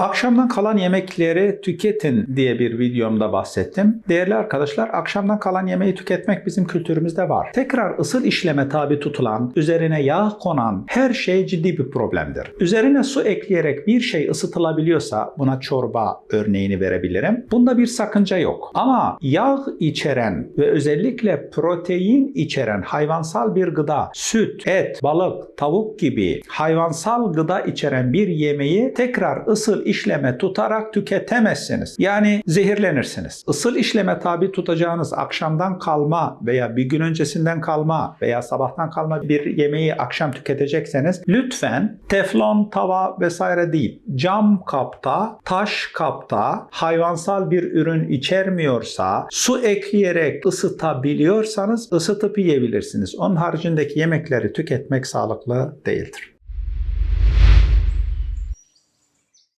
Akşamdan kalan yemekleri tüketin diye bir videomda bahsettim. Değerli arkadaşlar, akşamdan kalan yemeği tüketmek bizim kültürümüzde var. Tekrar ısıl işleme tabi tutulan, üzerine yağ konan her şey ciddi bir problemdir. Üzerine su ekleyerek bir şey ısıtılabiliyorsa buna çorba örneğini verebilirim. Bunda bir sakınca yok. Ama yağ içeren ve özellikle protein içeren hayvansal bir gıda, süt, et, balık, tavuk gibi hayvansal gıda içeren bir yemeği tekrar ısıl işleme tutarak tüketemezsiniz. Yani zehirlenirsiniz. Isıl işleme tabi tutacağınız akşamdan kalma veya bir gün öncesinden kalma veya sabahtan kalma bir yemeği akşam tüketecekseniz lütfen teflon tava vesaire değil. Cam kapta, taş kapta hayvansal bir ürün içermiyorsa su ekleyerek ısıtabiliyorsanız ısıtıp yiyebilirsiniz. Onun haricindeki yemekleri tüketmek sağlıklı değildir.